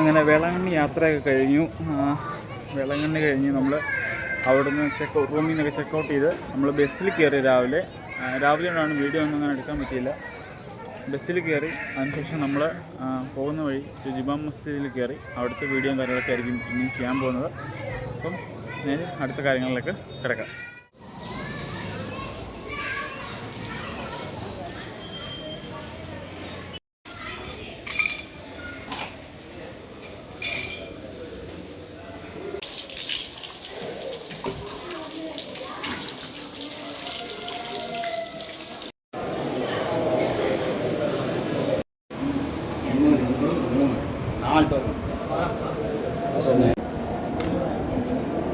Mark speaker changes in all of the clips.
Speaker 1: അങ്ങനെ യാത്രയൊക്കെ കഴിഞ്ഞു. വേളാങ്കണ്ണി കഴിഞ്ഞ് നമ്മൾ അവിടുന്ന് ചെക്ക് റൂമിൽ നിന്നൊക്കെ ചെക്ക് ഔട്ട് ചെയ്ത് നമ്മൾ ബസ്സിൽ കയറി രാവിലെ. രാവിലെ ആണ് വീഡിയോ ഒന്നും അങ്ങനെ എടുക്കാൻ പറ്റിയില്ല. ബസ്സിൽ കയറി അതിനുശേഷം നമ്മൾ പോകുന്ന വഴി ജുബാം മസ്ജിദിൽ കയറി അവിടുത്തെ വീഡിയോയും കാര്യങ്ങളൊക്കെ ആയിരിക്കും ഇനി ചെയ്യാൻ പോകുന്നത്. അപ്പം ഞാൻ അടുത്ത കാര്യങ്ങളിലേക്ക് കിടക്കാം.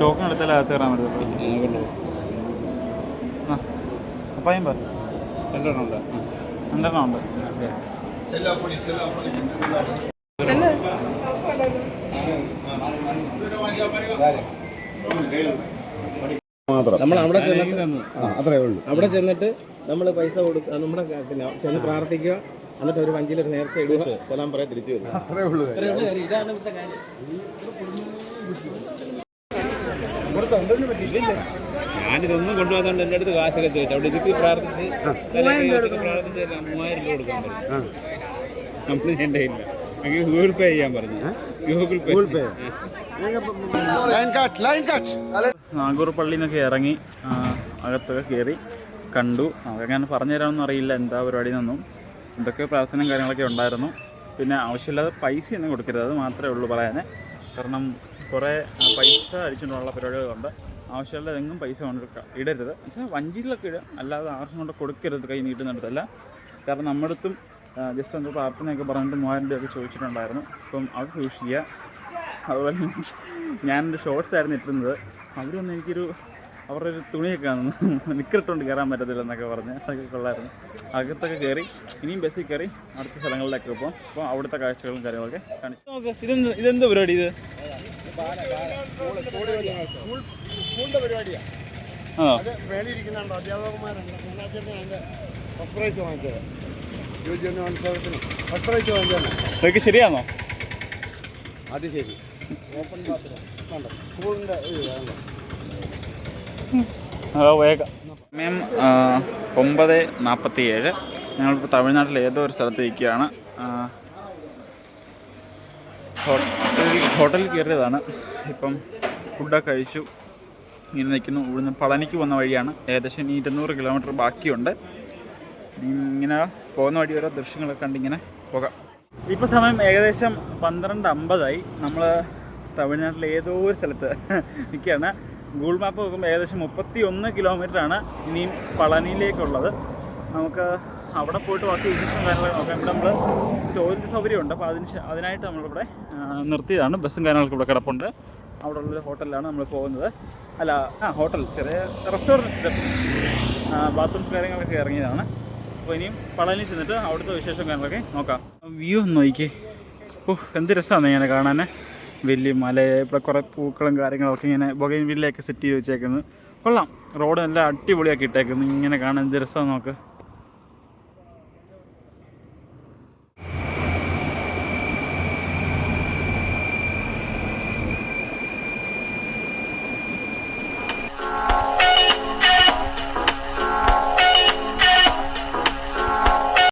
Speaker 1: ടോക്കൺ എടുത്താൽ അകത്ത് കയറാൻ പറ്റുള്ളൂ ആ അപ്പായും പറ രണ്ടെണ്ണം ഉണ്ട്. രണ്ടെണ്ണം ഉണ്ട്.
Speaker 2: നമ്മൾ അവിടെ ചെന്നിട്ട്
Speaker 3: അത്രേ ഉള്ളൂ.
Speaker 2: അവിടെ ചെന്നിട്ട് നമ്മൾ പൈസ കൊടുക്കുക നമ്മുടെ പിന്നെ ചെന്ന് പ്രാർത്ഥിക്കുക എന്നിട്ട് ഒരു വഞ്ചിയിൽ ഒരു നേരത്തെ ഇടുക സലാം പറയാ തിരിച്ചു വരും.
Speaker 3: ഉള്ളൂ.
Speaker 2: ഇത്രയേ ഉള്ളൂ. ഇതാണ് ഇവിടുത്തെ കാര്യം.
Speaker 4: ഞാനിതൊന്നും കൊണ്ടുപോകാത്തോണ്ട് എന്റെ അടുത്ത് കാശൊക്കെ ചോദിച്ചു. അവിടെ ഇതിക്ക് പ്രാർത്ഥിച്ച് മൂവായിരം രൂപ കൊടുക്കാൻ പറഞ്ഞു. എന്റെ ഇല്ല. ഗൂഗിൾ പേ ചെയ്യാൻ പറഞ്ഞു. Google pay.
Speaker 3: Google pay.
Speaker 1: Nagore പള്ളിയിൽ നിന്നൊക്കെ ഇറങ്ങി അകത്തൊക്കെ കയറി കണ്ടു. അങ്ങനെ പറഞ്ഞു തരാമെന്ന് അറിയില്ല. എന്താ പരിപാടി നിന്നും എന്തൊക്കെ പ്രാർത്ഥനയും കാര്യങ്ങളൊക്കെ ഉണ്ടായിരുന്നു. പിന്നെ ആവശ്യമില്ലാതെ പൈസ പൈസയൊന്നും കൊടുക്കരുത്. അത് മാത്രമേ ഉള്ളൂ പറയാനേ. കാരണം കുറേ പൈസ അടിച്ചുകൊണ്ടുള്ള പരിപാടികളുണ്ട്. ആവശ്യമുള്ള എങ്ങും പൈസ കൊണ്ടെടുക്കുക ഇടരുത്. പക്ഷേ വഞ്ചിയിലൊക്കെ ഇടുക. അല്ലാതെ ആർക്കും കൊണ്ട് കൊടുക്കരുത് കൈ നീട്ടുന്നിടത്തല്ല കാരണം നമ്മുടെ അടുത്തും ജസ്റ്റ് എന്തോ പ്രാർത്ഥനയൊക്കെ പറഞ്ഞിട്ട് മൂവായിരം രൂപയൊക്കെ ചോദിച്ചിട്ടുണ്ടായിരുന്നു. അപ്പം അത് സൂക്ഷിക്കുക. അതുപോലെ ഞാനെന്റെ ഷോർട്സ് ആയിരുന്നു ഇട്ടിരുന്നത് അവരൊന്നും എനിക്കൊരു അവരുടെ ഒരു തുണിയൊക്കെ ആണെന്ന് നിക്കറിട്ടുകൊണ്ട് കയറാൻ പറ്റത്തില്ല എന്നൊക്കെ പറഞ്ഞ് അതൊക്കെ കൊള്ളായിരുന്നു. അകത്തൊക്കെ കയറി ഇനിയും ബസ്സിൽ കയറി അടുത്ത സ്ഥലങ്ങളിലൊക്കെ പോകും അപ്പോൾ അവിടുത്തെ കാഴ്ചകളും കാര്യങ്ങളൊക്കെ കാണിച്ചു ഇതെന്ത് ഇതെന്ത് പരിപാടി ഇത്?
Speaker 3: സ്കൂളിന്റെ പരിപാടിയാ
Speaker 1: ആ.
Speaker 3: അത് മേളിയിരിക്കുന്നുണ്ടോ അധ്യാപകന്മാരുണ്ട്. മൂന്നാഴ്ച അതിന്റെ ഫസ്റ്റ് പ്രൈസ് വാങ്ങിച്ചത്. യുവജനോത്സവത്തിന് ഫസ്റ്റ് പ്രൈസ് വാങ്ങിച്ചതാണ്.
Speaker 1: ഇതൊക്കെ ശരിയാണോ?
Speaker 3: അത് ശരി. ഓപ്പൺ ബാത്റൂം സ്കൂളിന്റെ
Speaker 1: വേഗം. സമയം ഒമ്പത് നാൽപ്പത്തി ഏഴ് ഞങ്ങളിപ്പോൾ തമിഴ്നാട്ടിലെ ഏതോ ഒരു സ്ഥലത്ത് ഇരിക്കുകയാണ് ആ, ഹോട്ടലിൽ ഹോട്ടലിൽ കയറിയതാണ്. ഇപ്പം ഫുഡൊക്കെ കഴിച്ചു. ഇങ്ങനെ നിൽക്കുന്നു. ഇവിടുന്ന് പളനിക്ക് പോകുന്ന വഴിയാണ്. ഏകദേശം ഇരുന്നൂറ് കിലോമീറ്റർ ബാക്കിയുണ്ട്. ഇങ്ങനെ പോകുന്ന വഴി ഓരോ ദൃശ്യങ്ങളൊക്കെ കണ്ടിങ്ങനെ പോകാം. ഇപ്പോൾ സമയം ഏകദേശം പന്ത്രണ്ട് അമ്പതായി. നമ്മൾ തമിഴ്നാട്ടിലെ ഏതോ ഒരു സ്ഥലത്ത് നിൽക്കുകയാണ്. ഗൂഗിൾ മാപ്പ് നോക്കുമ്പോൾ ഏകദേശം മുപ്പത്തി ഒന്ന് കിലോമീറ്ററാണ് ഇനിയും പളനിയിലേക്കുള്ളത്. നമുക്ക് അവിടെ പോയിട്ട് ബാക്കി വിശേഷം കാര്യങ്ങളൊക്കെ നോക്കാം. ഇവിടെ നമ്മൾ ടോയ്ലറ്റ് സൗകര്യമുണ്ട്. അപ്പോൾ അതിന് അതിനായിട്ട് നമ്മളിവിടെ നിർത്തിയതാണ്. ബസ്സും കാര്യങ്ങളൊക്കെ ഇവിടെ കിടപ്പുണ്ട്. അവിടെ ഉള്ളൊരു ഹോട്ടലിലാണ് നമ്മൾ പോകുന്നത്. അല്ല ആ ഹോട്ടൽ ചെറിയ റെസ്റ്റോറന്റ് ബാത്റൂം കാര്യങ്ങളൊക്കെ ഇറങ്ങിയതാണ്. അപ്പോൾ ഇനിയും പളനി ചെന്നിട്ട് അവിടുത്തെ വിശേഷം കാര്യങ്ങളൊക്കെ നോക്കാം. വ്യൂ ഒന്ന് നോക്കിക്കേ. ഓ എന്ത് രസമാണ് ഇങ്ങനെ കാണാൻ വലിയ മല ഇവിടെ കുറേ പൂക്കളും കാര്യങ്ങളൊക്കെ ഇങ്ങനെ ബൊഗൈൻ വില്ലയൊക്കെ സെറ്റ് ചെയ്ത് വെച്ചേക്കുന്നത്. കൊള്ളാം. റോഡ് നല്ല അടിപൊളിയാക്കി ഇട്ടേക്കുന്നു. ഇങ്ങനെ കാണാൻ എന്ത് രസമാണ് നോക്ക്.